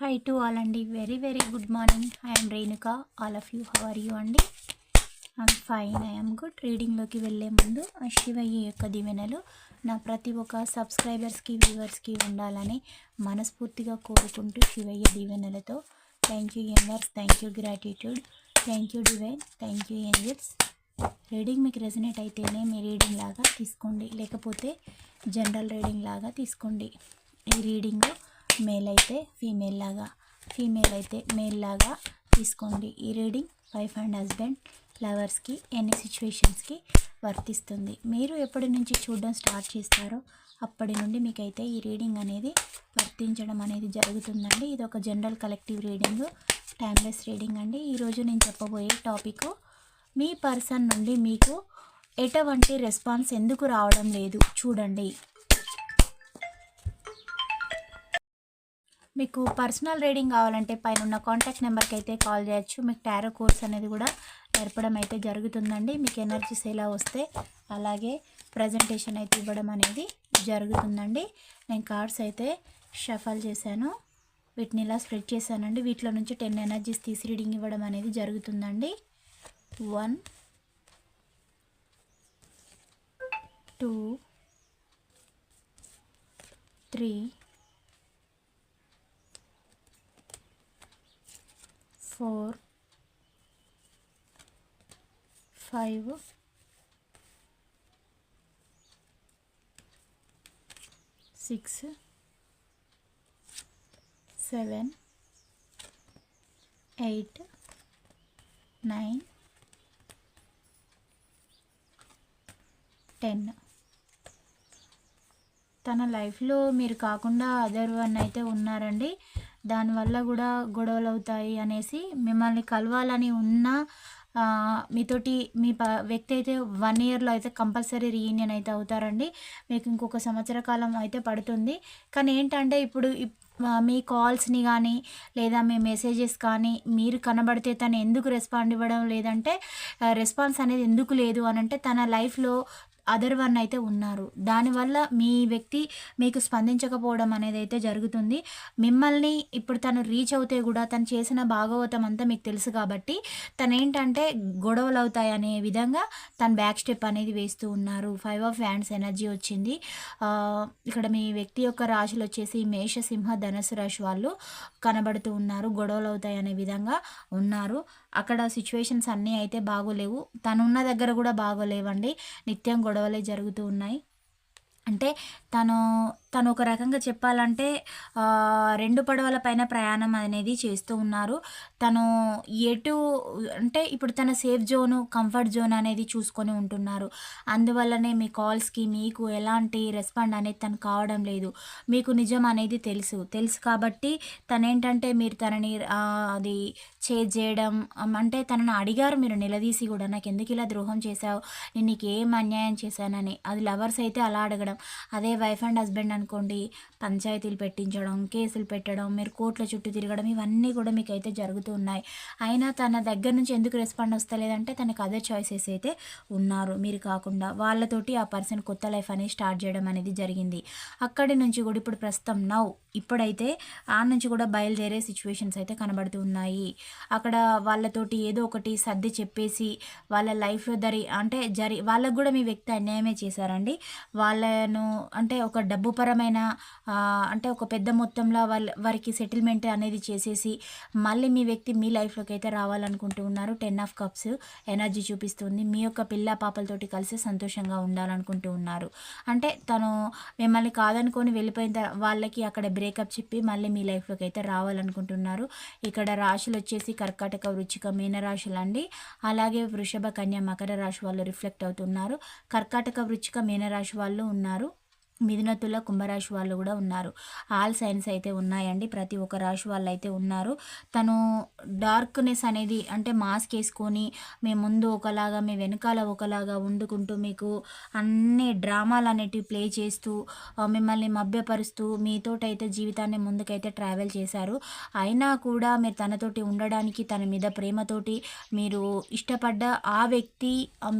High to all అండి. Very very good morning I'm Renuka all of you how are you అండి? I'm fine I'm good రీడింగ్లోకి వెళ్ళే ముందు ఆ శివయ్య యొక్క దీవెనలు నా ప్రతి ఒక్క సబ్స్క్రైబర్స్కి వ్యూవర్స్కి ఉండాలని మనస్ఫూర్తిగా కోరుకుంటూ శివయ్య దీవెనలతో thank you universe thank you gratitude thank you divine thank you angels reading మీకు రెజనేట్ అయితేనే మీ రీడింగ్ లాగా తీసుకోండి. లేకపోతే జనరల్ రీడింగ్ లాగా తీసుకోండి. ఈ రీడింగ్ మేల్ అయితే ఫీమేల్ లాగా ఫీమేల్ అయితే మేల్ లాగా తీసుకోండి. ఈ రీడింగ్ వైఫ్ అండ్ హస్బెండ్ లవర్స్కి ఎన్ని సిచ్యువేషన్స్కి వర్తిస్తుంది. మీరు ఎప్పటి నుంచి చూడడం స్టార్ట్ చేస్తారో అప్పటి నుండి మీకైతే ఈ రీడింగ్ అనేది వర్తించడం అనేది జరుగుతుందండి. ఇది ఒక general collective reading timeless reading అండి. ఈరోజు నేను చెప్పబోయే టాపిక్ మీ పర్సన్ నుండి మీకు ఎటువంటి రెస్పాన్స్ ఎందుకు రావడం లేదు? చూడండి. మీకు పర్సనల్ రీడింగ్ కావాలంటే పైన ఉన్న కాంటాక్ట్ నెంబర్కి అయితే కాల్ చేయొచ్చు. మీకు టారో కోర్స్ అనేది కూడా నేర్పడం అయితే జరుగుతుందండి. మీకు ఎనర్జీస్ ఎలా వస్తే అలాగే ప్రజెంటేషన్ అయితే ఇవ్వడం అనేది జరుగుతుందండి. నేను కార్డ్స్ అయితే షఫల్ చేశాను. వీటిని ఇలా స్ప్రెడ్ చేశానండి. వీటిలో నుంచి టెన్ ఎనర్జీస్ తీసి రీడింగ్ ఇవ్వడం అనేది జరుగుతుందండి. One two three four five six seven eight nine ten. తన లైఫ్లో మీరు కాకుండా అదర్ వన్ అయితే ఉన్నారండి. దానివల్ల కూడా గొడవలు అవుతాయి అనేసి మిమ్మల్ని కలవాలని ఉన్న మీతోటి మీ ప వ్యక్తి అయితే వన్ ఇయర్లో అయితే కంపల్సరీ రీయూనియన్ అయితే అవుతారండి. మీకు ఇంకొక సంవత్సర కాలం అయితే పడుతుంది. కానీ ఏంటంటే ఇప్పుడు ఇప్- మీ కాల్స్ని కానీ లేదా మీ మెసేజెస్ కానీ మీరు కనబడితే తను ఎందుకు రెస్పాండ్ ఇవ్వడం లేదంటే రెస్పాన్స్ అనేది ఎందుకు లేదు అని అంటే తన లైఫ్లో అదర్ వన్ అయితే ఉన్నారు. దానివల్ల మీ వ్యక్తి మీకు స్పందించకపోవడం అనేది అయితే జరుగుతుంది. మిమ్మల్ని ఇప్పుడు తను రీచ్ అవుతే కూడా తను చేసిన భాగవతం అంతా మీకు తెలుసు కాబట్టి తను ఏంటంటే గొడవలు అవుతాయి అనే విధంగా తను బ్యాక్ స్టెప్ అనేది వేస్తూ ఉన్నారు. ఫైవ్ ఆఫ్ హ్యాండ్స్ ఎనర్జీ వచ్చింది. ఇక్కడ మీ వ్యక్తి యొక్క రాశులు వచ్చేసి మేష సింహ ధనుసు రాశి వాళ్ళు కనబడుతూ ఉన్నారు. గొడవలు అవుతాయి అనే విధంగా ఉన్నారు. అక్కడ సిచ్యువేషన్స్ అన్నీ అయితే బాగోలేవు. తను ఉన్న దగ్గర కూడా బాగోలేవండి. నిత్యం గొడవలే జరుగుతూ ఉన్నాయి. అంటే తను తను ఒక రకంగా చెప్పాలంటే రెండు పడవల పైన ప్రయాణం అనేది చేస్తూ ఉన్నారు. తను ఎటు అంటే ఇప్పుడు తన సేఫ్ జోను కంఫర్ట్ జోన్ అనేది చూసుకొని ఉంటున్నారు. అందువల్లనే మీ కాల్స్కి మీకు ఎలాంటి రెస్పాండ్ అనేది తను కావడం లేదు. మీకు నిజం అనేది తెలుసు. తెలుసు కాబట్టి తనేంటంటే మీరు తనని అది చేజ్ చేయడం అంటే తనని అడిగారు మీరు నిలదీసి కూడా నాకు ఎందుకు ఇలా ద్రోహం చేశావు? నేను నీకు ఏం అన్యాయం చేశానని. అది లవర్స్ అయితే అలా అడగడం. అదే వైఫ్ అండ్ హస్బెండ్ అనుకోండి పంచాయతీలు పెట్టించడం కేసులు పెట్టడం మీరు కోర్టుల చుట్టూ తిరగడం ఇవన్నీ కూడా మీకు అయితే జరుగుతూ ఉన్నాయి. అయినా తన దగ్గర నుంచి ఎందుకు రెస్పాండ్ వస్తలేదంటే తనకు అదర్ చాయిసెస్ అయితే ఉన్నారు. మీరు కాకుండా వాళ్ళతోటి ఆ పర్సన్ కొత్త లైఫ్ అనేది స్టార్ట్ చేయడం అనేది జరిగింది. అక్కడి నుంచి కూడా ఇప్పుడు ప్రస్తుతం నౌ ఇప్పుడైతే ఆ నుంచి కూడా బయలుదేరే సిచ్యువేషన్స్ అయితే కనబడుతూ ఉన్నాయి. అక్కడ వాళ్ళతోటి ఏదో ఒకటి సర్ది చెప్పేసి వాళ్ళ లైఫ్లో దరి అంటే జరి వాళ్ళకు కూడా మీ వ్యక్తి అన్యాయమే చేశారండి. వాళ్ళను అంటే ఒక డబ్బు పరమైన అంటే ఒక పెద్ద మొత్తంలో వాళ్ళ వారికి సెటిల్మెంట్ అనేది చేసేసి మళ్ళీ మీ వ్యక్తి మీ లైఫ్లోకి అయితే రావాలనుకుంటూ ఉన్నారు. టెన్ ఆఫ్ కప్స్ ఎనర్జీ చూపిస్తుంది. మీ యొక్క పిల్ల పాపలతోటి కలిసి సంతోషంగా ఉండాలనుకుంటూ ఉన్నారు. అంటే తను మిమ్మల్ని కాదనుకొని వెళ్ళిపోయిన వాళ్ళకి అక్కడ బ్రేకప్ చెప్పి మళ్ళీ మీ లైఫ్లోకి అయితే రావాలనుకుంటున్నారు. ఇక్కడ రాశులు వచ్చేసి కర్కాటక వృచ్చిక మీనరాశులు అండి అలాగే వృషభ కన్య మకర రాశి వాళ్ళు రిఫ్లెక్ట్ అవుతున్నారు. కర్కాటక వృచ్చిక మీనరాశి వాళ్ళు ఉన్నారు. మిథున కుంభరాశి వాళ్ళు కూడా ఉన్నారు. ఆల్ సైన్స్ అయితే ఉన్నాయండి. ప్రతి ఒక్క రాశి వాళ్ళు అయితే ఉన్నారు. తను డార్క్నెస్ అనేది అంటే మాస్క్ వేసుకొని మీ ముందు ఒకలాగా మీ వెనకాల ఒకలాగా వండుకుంటూ మీకు అన్ని డ్రామాలు అనేటివి ప్లే చేస్తూ మిమ్మల్ని మభ్యపరుస్తూ మీతోటైతే జీవితాన్ని ముందుకైతే ట్రావెల్ చేశారు. అయినా కూడా మీరు తనతోటి ఉండడానికి తన మీద ప్రేమతోటి మీరు ఇష్టపడ్డ ఆ వ్యక్తి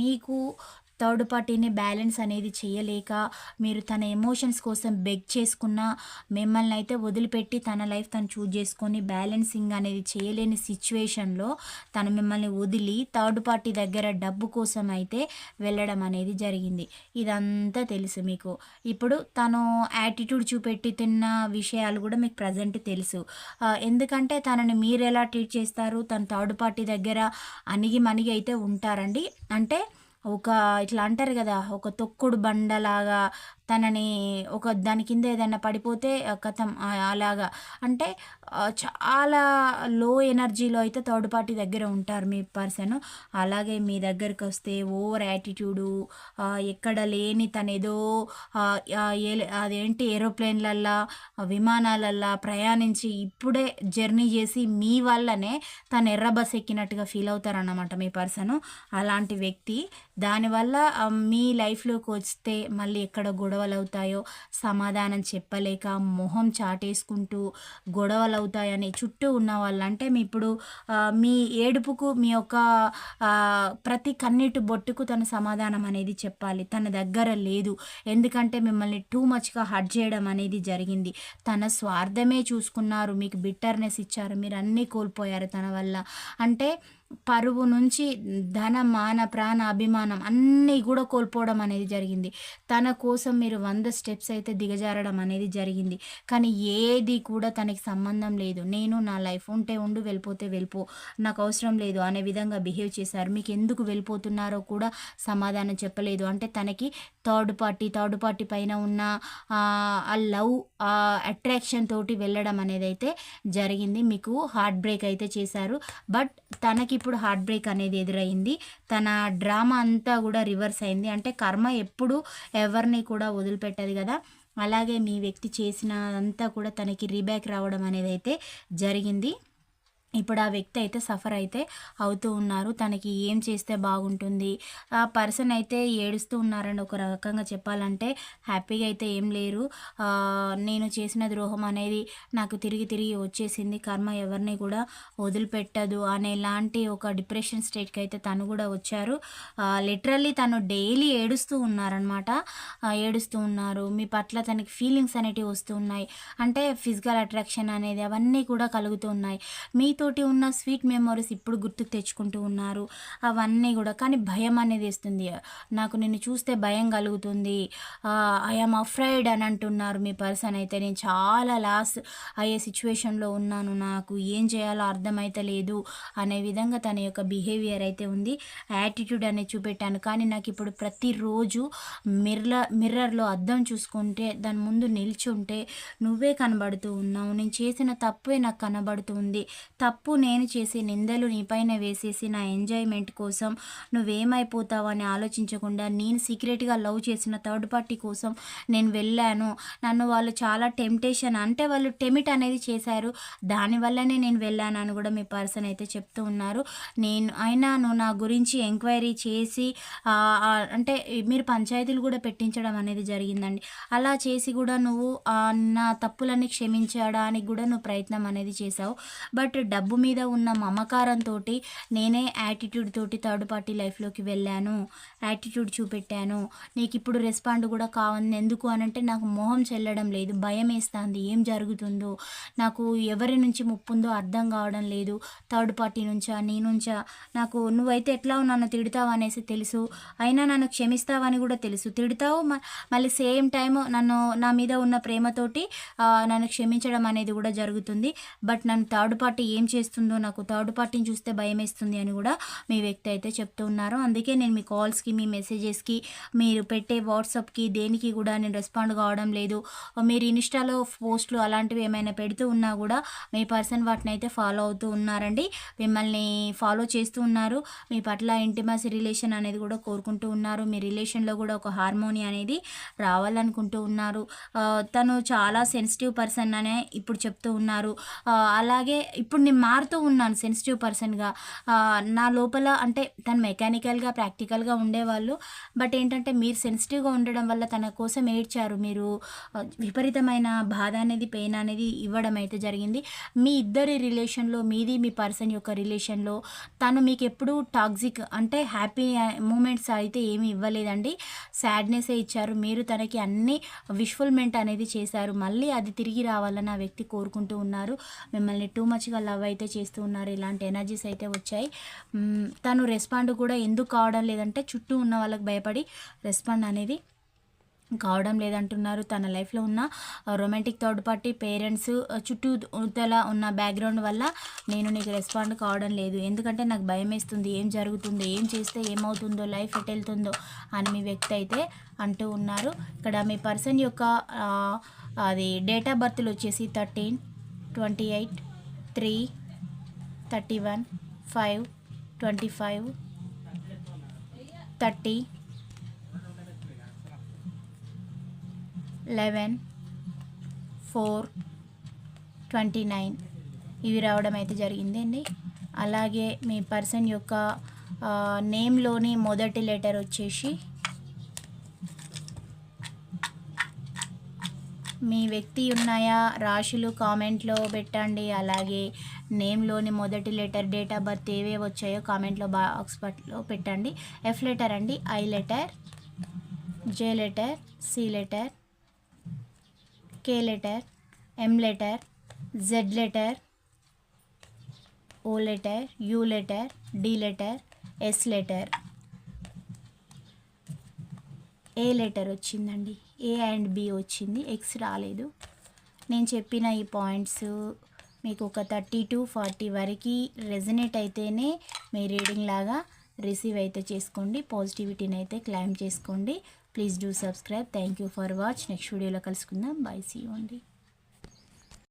మీకు థర్డ్ పార్టీని బ్యాలెన్స్ అనేది చేయలేక మీరు తన ఎమోషన్స్ కోసం బెగ్ చేసుకున్న మిమ్మల్ని అయితే వదిలిపెట్టి తన లైఫ్ తను చూజ్ చేసుకొని బ్యాలెన్సింగ్ అనేది చేయలేని సిచ్యువేషన్లో తను మిమ్మల్ని వదిలి థర్డ్ పార్టీ దగ్గర డబ్బు కోసం అయితే వెళ్ళడం అనేది జరిగింది. ఇదంతా తెలుసు మీకు. ఇప్పుడు తను యాటిట్యూడ్ చూపెట్టి తిన్న విషయాలు కూడా మీకు ప్రజెంట్ తెలుసు. ఎందుకంటే తనని మీరు ఎలా ట్రీట్ చేస్తారు? తను థర్డ్ పార్టీ దగ్గర అణిగి మణిగి అయితే ఉంటారండి. అంటే ఒక ఇట్లా అంటారు కదా ఒక తొక్కుడు బండలాగా తనని ఒక దాని కింద ఏదైనా పడిపోతే కథం అలాగా. అంటే చాలా లో ఎనర్జీలో అయితే థర్డ్ పార్టీ దగ్గర ఉంటారు మీ పర్సన్. అలాగే మీ దగ్గరికి వస్తే ఓవర్ యాటిట్యూడు ఎక్కడ లేని తన ఏదో ఏ- అదేంటి ఏరోప్లేన్లల్లా విమానాలల్లా ప్రయాణించి ఇప్పుడే జర్నీ చేసి మీ వల్లనే తను ఎర్ర బస్ ఎక్కినట్టుగా ఫీల్ అవుతారన్నమాట మీ పర్సన్. అలాంటి వ్యక్తి. దానివల్ల మీ లైఫ్లోకి వస్తే మళ్ళీ ఎక్కడ కూడా అవుతాయో సమాధానం చెప్పలేక మొహం చాటేసుకుంటూ గొడవలు అవుతాయని చుట్టూ ఉన్న వాళ్ళంటే మీ ఇప్పుడు మీ ఏడుపుకు మీ యొక్క ప్రతి కన్నీటి బొట్టుకు తన సమాధానం అనేది చెప్పాలి. తన దగ్గర లేదు. ఎందుకంటే మిమ్మల్ని టూ మచ్గా హర్ట్ చేయడం అనేది జరిగింది. తన స్వార్థమే చూసుకున్నారు. మీకు బిట్టర్నెస్ ఇచ్చారు. మీరు అన్నీ కోల్పోయారు తన వల్ల. అంటే పరువు నుంచి ధన మాన ప్రాణ అభిమానం అన్నీ కూడా కోల్పోవడం అనేది జరిగింది. తన కోసం మీరు వంద స్టెప్స్ అయితే దిగజారడం అనేది జరిగింది. కానీ ఏది కూడా తనకి సంబంధం లేదు. నేను నా లైఫ్ ఉంటే ఉండు వెళ్ళిపోతే వెళ్ళిపో నాకు అవసరం లేదు అనే విధంగా బిహేవ్ చేశారు. మీకు ఎందుకు వెళ్ళిపోతున్నారో కూడా సమాధానం చెప్పలేదు. అంటే తనకి థర్డ్ పార్టీ థర్డ్ పార్టీ పైన ఉన్న ఆ లవ్ అట్రాక్షన్ తోటి వెళ్ళడం అనేది అయితే జరిగింది. మీకు హార్ట్ బ్రేక్ అయితే చేశారు. బట్ తనకి ఇప్పుడు హార్ట్ బ్రేక్ అనేది ఎదురైంది. తన డ్రామా అంతా కూడా రివర్స్ అయింది. అంటే కర్మ ఎప్పుడు ఎవరిని కూడా వదిలిపెట్టదు కదా. అలాగే మీ వ్యక్తి చేసిన అంతా కూడా తనకి రీబ్యాక్ రావడం అనేది అయితే జరిగింది. ఇప్పుడు ఆ వ్యక్తి అయితే సఫర్ అయితే అవుతూ ఉన్నారు. తనకి ఏం చేస్తే బాగుంటుంది? ఆ పర్సన్ అయితే ఏడుస్తూ ఉన్నారండి. ఒక రకంగా చెప్పాలంటే హ్యాపీగా అయితే ఏం లేరు. నేను చేసిన ద్రోహం అనేది నాకు తిరిగి తిరిగి వచ్చేసింది. కర్మ ఎవరిని కూడా వదిలిపెట్టదు అనేలాంటి ఒక డిప్రెషన్ స్టేట్కి అయితే తను కూడా వచ్చారు. లిటరల్లీ తను డైలీ ఏడుస్తూ ఉన్నారనమాట ఏడుస్తూ ఉన్నారు. మీ పట్ల తనకి ఫీలింగ్స్ అనేటివి వస్తూ ఉన్నాయి. అంటే ఫిజికల్ అట్రాక్షన్ అనేది అవన్నీ కూడా కలుగుతూ ఉన్నాయి. తోటి ఉన్న స్వీట్ మెమరీస్ ఇప్పుడు గుర్తుకు తెచ్చుకుంటూ ఉన్నారు. అవన్నీ కూడా కానీ భయం అనేది వేస్తుంది. నాకు నిన్ను చూస్తే భయం కలుగుతుంది. ఐఎమ్ అఫ్రైడ్ అని అంటున్నారు మీ పర్సన్ అయితే. నేను చాలా లాస్ అయ్యే సిచ్యువేషన్లో ఉన్నాను. నాకు ఏం చేయాలో అర్థమైతే లేదు అనే విధంగా తన యొక్క బిహేవియర్ అయితే ఉంది. యాటిట్యూడ్ అనేది చూపెట్టాను. కానీ నాకు ఇప్పుడు ప్రతిరోజు మిర్రర్ మిర్రర్లో అద్దం చూసుకుంటే దాని ముందు నిల్చుంటే నువ్వే కనబడుతూ ఉన్నావు. నేను చేసిన తప్పే నాకు కనబడుతుంది తప్పు నేను చేసే నిందలు నీపైన వేసేసి నా ఎంజాయ్మెంట్ కోసం నువ్వేమైపోతావు అని ఆలోచించకుండా నేను సీక్రెట్గా లవ్ చేసిన థర్డ్ పార్టీ కోసం నేను వెళ్ళాను. నన్ను వాళ్ళు చాలా టెంప్టేషన్ అంటే వాళ్ళు టెమిట్ అనేది చేశారు. దానివల్లనే నేను వెళ్ళాను అని కూడా మీ పర్సన్ అయితే చెప్తూ ఉన్నారు. నేను అయినా నువ్వు నా గురించి ఎంక్వైరీ చేసి అంటే మీరు పంచాయతీలు కూడా పెట్టించడం అనేది జరిగిందండి. అలా చేసి కూడా నువ్వు నా తప్పులన్నీ క్షమించడానికి కూడా నువ్వు ప్రయత్నం అనేది చేసావు బట్ డబ్బు మీద ఉన్న మమకారంతో నేనే యాటిట్యూడ్ తోటి థర్డ్ పార్టీ లైఫ్లోకి వెళ్ళాను. యాటిట్యూడ్ చూపెట్టాను. నీకు ఇప్పుడు రెస్పాండ్ కూడా కావాలి ఎందుకు అని అంటే నాకు మొహం చెల్లడం లేదు. భయం వేస్తుంది. ఏం జరుగుతుందో? నాకు ఎవరి నుంచి ముప్పుందో అర్థం కావడం లేదు. థర్డ్ పార్టీ నుంచా? నీ నుంచా? నాకు నువ్వైతే ఎట్లా నన్ను తిడతావు అనేసి తెలుసు. అయినా నన్ను క్షమిస్తావని కూడా తెలుసు. తిడతావు మ- మళ్ళీ సేమ్ టైం నన్ను నా మీద ఉన్న ప్రేమతోటి నన్ను క్షమించడం అనేది కూడా జరుగుతుంది. బట్ నన్ను థర్డ్ పార్టీ ఏం చేస్తుందో నాకు థర్డ్ పార్టీని చూస్తే భయం వేస్తుంది అని కూడా మీ వ్యక్తి అయితే చెప్తూ ఉన్నారు. అందుకే నేను మీ కాల్స్కి మీ మెసేజెస్కి మీరు పెట్టే వాట్సాప్కి దేనికి కూడా నేను రెస్పాండ్ కావడం లేదు. మీరు ఇన్స్టాలో పోస్ట్లు అలాంటివి ఏమైనా పెడుతూ ఉన్నా కూడా మీ పర్సన్ వాటిని అయితే ఫాలో అవుతూ ఉన్నారండి. మిమ్మల్ని ఫాలో చేస్తూ ఉన్నారు. మీ పట్ల ఇంటిమస్ రిలేషన్ అనేది కూడా కోరుకుంటూ ఉన్నారు. మీ రిలేషన్లో కూడా ఒక హార్మోని అనేది రావాలనుకుంటూ ఉన్నారు. తను చాలా సెన్సిటివ్ పర్సన్ అనే ఇప్పుడు చెప్తూ ఉన్నారు. అలాగే ఇప్పుడు నేను మారుతూ ఉన్నాను సెన్సిటివ్ పర్సన్గా నా లోపల అంటే తను మెకానికల్గా ప్రాక్టికల్గా ఉండేవాళ్ళు. బట్ ఏంటంటే మీరు సెన్సిటివ్గా ఉండడం వల్ల తన కోసం ఏడ్చారు. మీరు విపరీతమైన బాధ అనేది పెయిన్ అనేది ఇవ్వడం అయితే జరిగింది. మీ ఇద్దరి రిలేషన్లో మీది మీ పర్సన్ యొక్క రిలేషన్లో తను మీకు ఎప్పుడు టాక్సిక్ అంటే హ్యాపీ మూమెంట్స్ అయితే ఏమీ ఇవ్వలేదండి. సాడ్నెస్ ఇచ్చారు. మీరు తనకి అన్ని విష్ఫుల్మెంట్ అనేది చేశారు. మళ్ళీ అది తిరిగి రావాలని ఆ వ్యక్తి కోరుకుంటూ ఉన్నారు. మిమ్మల్ని టూ మచ్గా లవ్ అయితే చేస్తూ ఉన్నారు. ఇలాంటి ఎనర్జీస్ అయితే వచ్చాయి. తను రెస్పాండ్ కూడా ఎందుకు కావడం లేదంటే చుట్టూ ఉన్న వాళ్ళకి భయపడి రెస్పాండ్ అనేది కావడం లేదంటున్నారు. తన లైఫ్లో ఉన్న రొమాంటిక్ థర్డ్ పార్టీ పేరెంట్స్ చుట్టూ ఉతల ఉన్న బ్యాక్గ్రౌండ్ వల్ల నేను నీకు రెస్పాండ్ కావడం లేదు. ఎందుకంటే నాకు భయం వేస్తుంది. ఏం జరుగుతుందో ఏం చేస్తే ఏమవుతుందో లైఫ్ ఎట్ వెళ్తుందో అని మీ వ్యక్తి అయితే అంటూ ఉన్నారు. ఇక్కడ మీ పర్సన్ యొక్క అది డేట్ ఆఫ్ బర్త్లు వచ్చేసి thirteen twenty eight three thirty one five twenty five thirty eleven four twenty nine. ఇవి రావడం అయితే జరిగింది అండి అలాగే మీ పర్సన్ యొక్క నేమ్లోని మొదటి లెటర్ వచ్చేసి మీ వ్యక్తి ఉన్నాయా? రాశులు కామెంట్లో పెట్టండి. అలాగే నేమ్లోని మొదటి లెటర్ డేట్ ఆఫ్ బర్త్ ఏవే వచ్చాయో కామెంట్లో బాక్స్ పట్లో పెట్టండి. ఎఫ్ లెటర్ అండి. I letter J letter C letter K letter M letter Z letter O letter U letter D letter S letter. A letter వచ్చిందండి. ఏ అండ్ బి వచ్చింది. X రాలేదు. నేను చెప్పిన ఈ పాయింట్స్ మీకు ఒక థర్టీ టు ఫార్టీ వరకు రెజనేట్ అయితేనే మీ రీడింగ్ లాగా రిసీవ్ అయితే చేసుకోండి. పాజిటివిటీని అయితే క్లైమ్ చేసుకోండి. Please do subscribe. Thank you for watch. Next వీడియోలో కలుసుకుందాం. బై. సీ. అండి.